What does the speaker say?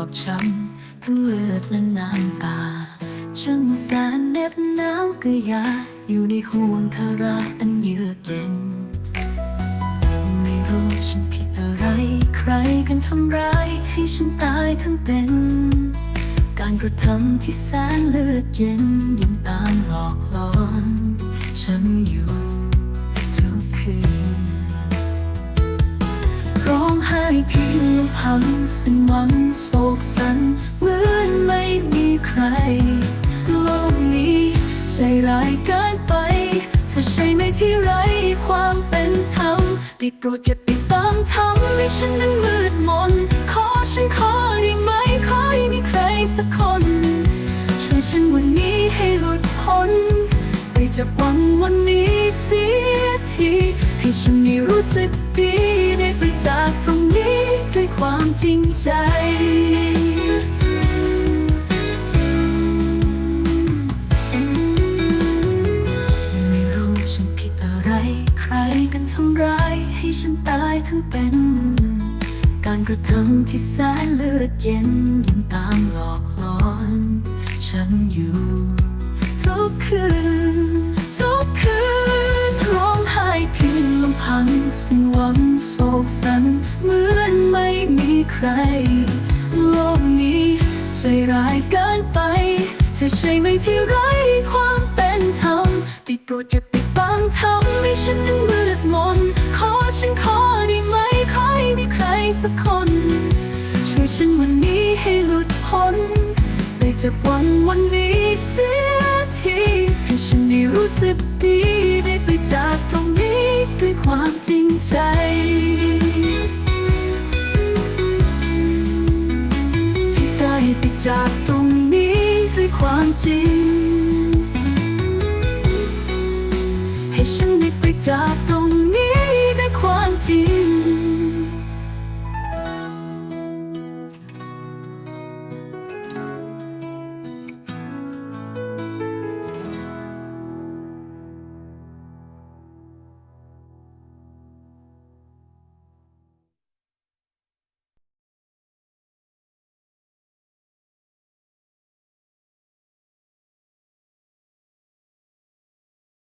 อกช้ำทั้งเลือดและน้ำตาช่างแสนเน็บหนาวกะยาอยู่ในห่วงคาราอันเยือกเย็น ไม่รู้ฉันผิดอะไร ใครกันทำร้ายให้ฉันตายทั้งเป็น การกระทำที่แสนเลือดเย็นยังตามหลอกหลอน ฉันอยู่ทุกคืนร้องไห้ เพียงลำพังสิ้นหวังโศกสันเหมือนไม่มีใคร โลกนี้ใจร้ายเกินไปเธอใช่ไหมที่ไร้ความเป็นธรรมได้โปรดอย่าปิดบังทำให้ฉันนั้นมืดมน ขอฉันขอได้ไหมขอให้มีใครสักคนช่วยฉันวันนี้ให้หลุดพ้นไปจากวังวันนี้เสียทีให้ฉันได้รู้สึกดีได้ไปจากตรง อะไร ใครกันทำร้ายให้ฉันตายทั้งเป็น การกระทำที่แสนเลือดเย็นยังตามหลอกหลอน ฉันอยู่ ทุกคืน ทุกคืน ร้องไห้เพียงลำพังสิ้นหวังโศกสันเหมือนไม่มีใคร โลกนี้ใจร้ายเกินไปเธอใช่ไหมที่ไร้ความเป็น ธรรมได้โปรดอย่าปิดบังทำให้ฉันนั้นมืดมน ขอฉันขอได้ไหมขอให้มีใครสักคน ช่วยฉันวันนี้ให้หลุดพ้นไปจากวันวันนี้เสียทีให้ฉันได้รู้สึกดีได้ไปจากตรงนี้ด้วยความจริงใจให้ได้ไปจากตรงนี้ด้วยความจริง จากตรงนี้ด้วยความจริง